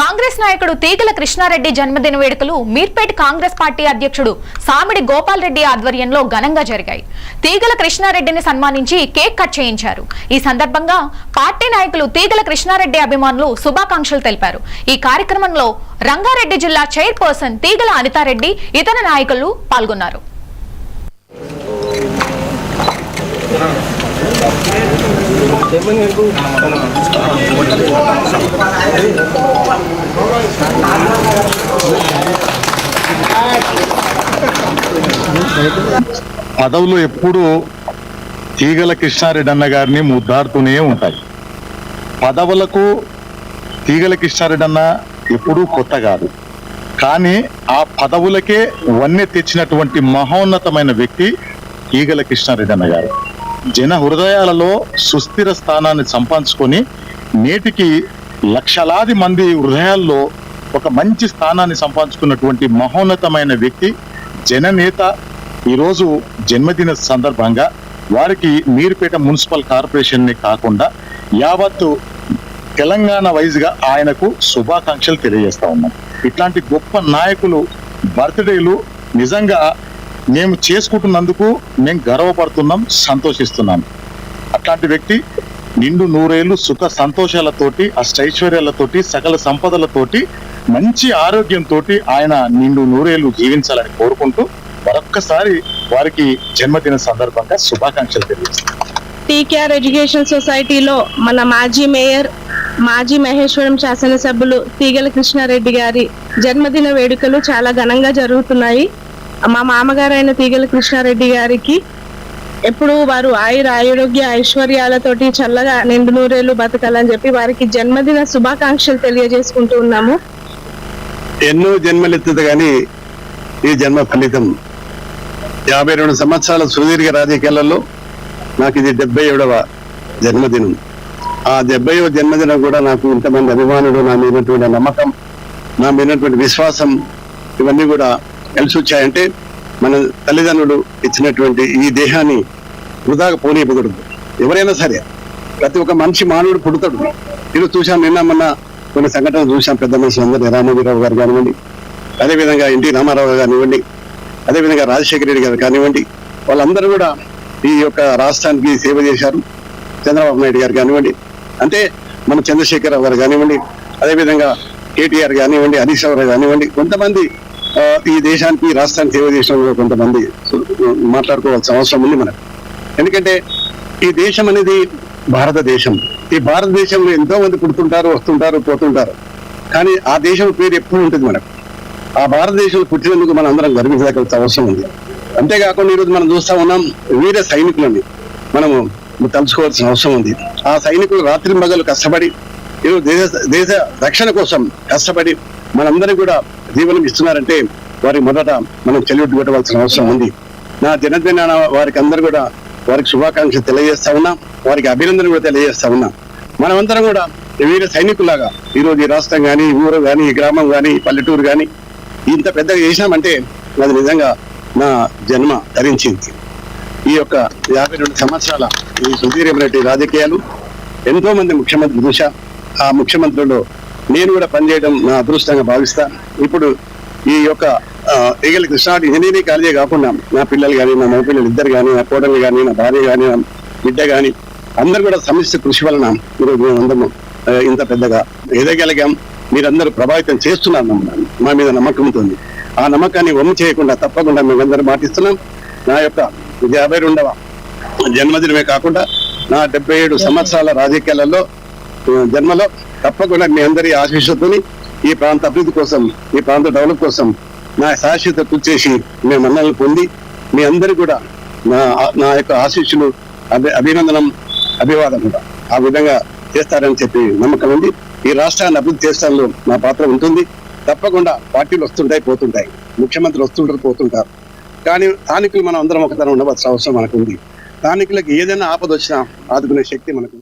కాంగ్రెస్ నాయకుడు తీగల కృష్ణారెడ్డి జన్మదిన వేడుకలు మీర్పేట్ కాంగ్రెస్ పార్టీ అధ్యక్షుడు సామిడి గోపాల్ రెడ్డి ఆధ్వర్యంలో ఘనంగా జరిగాయి. తీగల కృష్ణారెడ్డిని సన్మానించి కేక్ కట్ చేయించారు. ఈ సందర్భంగా పార్టీ నాయకులు తీగల కృష్ణారెడ్డి అభిమానులు శుభాకాంక్షలు తెలిపారు. ఈ కార్యక్రమంలో రంగారెడ్డి జిల్లా చైర్పర్సన్ తీగల అనితారెడ్డి ఇతర నాయకులు పాల్గొన్నారు. పదవులు ఎప్పుడూ తీగల కృష్ణారెడ్డి అన్న గారిని ముద్దాడుతూనే ఉంటాయి. పదవులకు తీగల కృష్ణారెడ్డి అన్న ఎప్పుడూ కొత్త కాదు. కానీ ఆ పదవులకే వన్నె తెచ్చినటువంటి మహోన్నతమైన వ్యక్తి తీగల కృష్ణారెడ్డి అన్న గారు. జన హృదయాలలో సుస్థిర స్థానాన్ని సంపాదించుకొని నేటికి లక్షలాది మంది హృదయాల్లో ఒక మంచి స్థానాన్ని సంపాదించుకున్నటువంటి మహోన్నతమైన వ్యక్తి జననేత ఈరోజు జన్మదిన సందర్భంగా వారికి మీరుపేట మున్సిపల్ కార్పొరేషన్ని కాకుండా యావత్తు తెలంగాణ వైజ్గా ఆయనకు శుభాకాంక్షలు తెలియజేస్తా ఉన్నాం. ఇట్లాంటి గొప్ప నాయకులు బర్త్డేలు నిజంగా మేము చేసుకుంటున్నందుకు మేము గర్వపడుతున్నాం సంతోషిస్తున్నాం. అట్లాంటి వ్యక్తి నిండు నూరేళ్ళు సుఖ సంతోషాలతోటి అష్టైశ్వర్యాలతోటి సకల సంపదలతోటి మంచి ఆరోగ్యంతో ఆయన నిండు నూరేళ్ళు జీవించాలని కోరుకుంటూ మరొక్కసారి వారికి జన్మదిన సందర్భంగా శుభాకాంక్షలు తెలియజేస్తాం టీకేఆర్ ఎడ్యుకేషన్ సొసైటీలో మన మాజీ మేయర్ మాజీ మహేశ్వరం శాసనసభ్యులు తీగల కృష్ణారెడ్డి గారి జన్మదిన వేడుకలు చాలా ఘనంగా జరుగుతున్నాయి. మా మామగారైన తీగల కృష్ణారెడ్డి గారికి ఎప్పుడు వారు ఆయుర ఆరోగ్య ఐశ్వర్యాలతోటి చల్లగా నిండు నూరేళ్ళు బతకాలని చెప్పి వారికి జన్మదిన శుభాకాంక్షలు తెలియజేసుకుంటూ ఉన్నాము. ఎన్నో జన్మలెత్తదు కానీ ఈ జన్మ ఫలితం యాభై రెండు సంవత్సరాల సుదీర్ఘ రాజకీయాలలో నాకు ఇది డెబ్బై ఏడవ జన్మదినం. ఆ డెబ్బై జన్మదినం కూడా నాకు ఇంతమంది అభిమానులు నా మీదటువంటి నమ్మకం నా మీదటువంటి విశ్వాసం ఇవన్నీ కూడా కలిసి వచ్చాయంటే మన తల్లిదండ్రులు ఇచ్చినటువంటి ఈ దేహాన్ని వృధాగా పోనీయకూడదు ఎవరైనా సరే ప్రతి ఒక్క మనిషి మానవుడు పుడతాడు. నేను చూశాను నిన్న మొన్న కొన్ని సంఘటనలు చూశాం పెద్ద మనుషులు అందరినీ రామోజీరావు గారు కానివ్వండి అదేవిధంగా ఎన్టీ రామారావు గారు కానివ్వండి అదేవిధంగా రాజశేఖర రెడ్డి గారు కానివ్వండి వాళ్ళందరూ కూడా ఈ యొక్క రాష్ట్రానికి సేవ చేశారు. చంద్రబాబు నాయుడు గారు కానివ్వండి అంటే మన చంద్రశేఖరరావు గారు కానివ్వండి అదేవిధంగా కేటీఆర్ కానివ్వండి హరీష్ రావు గారు కానివ్వండి కొంతమంది ఈ దేశానికి రాష్ట్రానికి సేవ చేసిన కొంతమంది. మాట్లాడుకోవాల్సిన అవసరం ఉంది మనకు. ఎందుకంటే ఈ దేశం అనేది భారతదేశం. ఈ భారతదేశంలో ఎంతో మంది పుడుతుంటారు వస్తుంటారు పోతుంటారు. కానీ ఆ దేశం పేరు ఎప్పుడు ఉంటుంది మనకు? ఆ భారతదేశంలో పుట్టినందుకు మనం అందరం గర్వించదగ్గ అవసరం ఉంది. అంతేకాకుండా ఈరోజు మనం చూస్తా ఉన్నాం వీర సైనికులని. మనము తలుచుకోవాల్సిన అవసరం ఉంది. ఆ సైనికులు రాత్రి మగలు కష్టపడి ఈరోజు దేశ దేశ రక్షణ కోసం కష్టపడి మనందరం కూడా జీవనం ఇస్తున్నారంటే వారికి మొదట మనం చెల్లిట్టు పెట్టవలసిన అవసరం ఉంది. నా జన్మదిన వారికి అందరు కూడా వారికి శుభాకాంక్షలు తెలియజేస్తా ఉన్నా వారికి అభినందన కూడా తెలియజేస్తా ఉన్నా. మనమందరం కూడా వీర సైనికులాగా ఈ రోజు ఈ రాష్ట్రం కానీ ఈ ఊరు కానీ ఈ గ్రామం కానీ పల్లెటూరు కానీ ఇంత పెద్దగా చేసినామంటే అది నిజంగా నా జన్మ ధరించింది ఈ యొక్క యాభై రెండు సంవత్సరాల ఈ సుదీర్ఘమైనటువంటి రాజకీయాలు ఎంతో మంది ముఖ్యమంత్రి దిశ ఆ ముఖ్యమంత్రులు నేను కూడా పనిచేయడం నా అదృష్టంగా భావిస్తాను ఇప్పుడు ఈ యొక్క ఈగల కృష్ణాడి ఇంజనీరింగ్ కాలేజీ కాకుండా నా పిల్లలు కానీ నా మగపిల్లలు ఇద్దరు కానీ నా కోడలు కానీ నా భార్య కానీ నా బిడ్డ కానీ అందరు కూడా సమిష్టి కృషి వలన ఈరోజు మేము ఇంత పెద్దగా ఎదగలిగాం. మీరందరూ ప్రభావితం చేస్తున్నారు నమ్మకాన్ని మా మీద నమ్మకం ఉంటుంది. ఆ నమ్మకాన్ని వమ్ము చేయకుండా తప్పకుండా మేమందరూ మాటిస్తున్నాం. నా యొక్క యాభై రెండవ జన్మదినమే కాకుండా నా డెబ్బై ఏడు సంవత్సరాల రాజకీయాలలో జన్మలో తప్పకుండా మీ అందరి ఆశీస్సుతోని ఈ ప్రాంత అభివృద్ధి కోసం ఈ ప్రాంత డెవలప్ కోసం నా శాశ్వత కృషి చేసి మేము మన్నలు పొంది మీ అందరి కూడా నా నా యొక్క ఆశీస్సులు అభి అభినందనం అభివాదం కూడా ఆ విధంగా చేస్తారని చెప్పి నమ్మకం ఉంది. ఈ రాష్ట్రాన్ని అభివృద్ధి చేస్తాలో నా పాత్ర ఉంటుంది. తప్పకుండా పార్టీలు వస్తుంటాయి పోతుంటాయి. ముఖ్యమంత్రులు వస్తుంటారు పోతుంటారు. కానీ స్థానికులు మనం అందరం ఒకతనం ఉండవలసిన అవసరం మనకు ఉంది. స్థానికులకు ఏదైనా ఆపద వచ్చినా ఆదుకునే శక్తి మనకు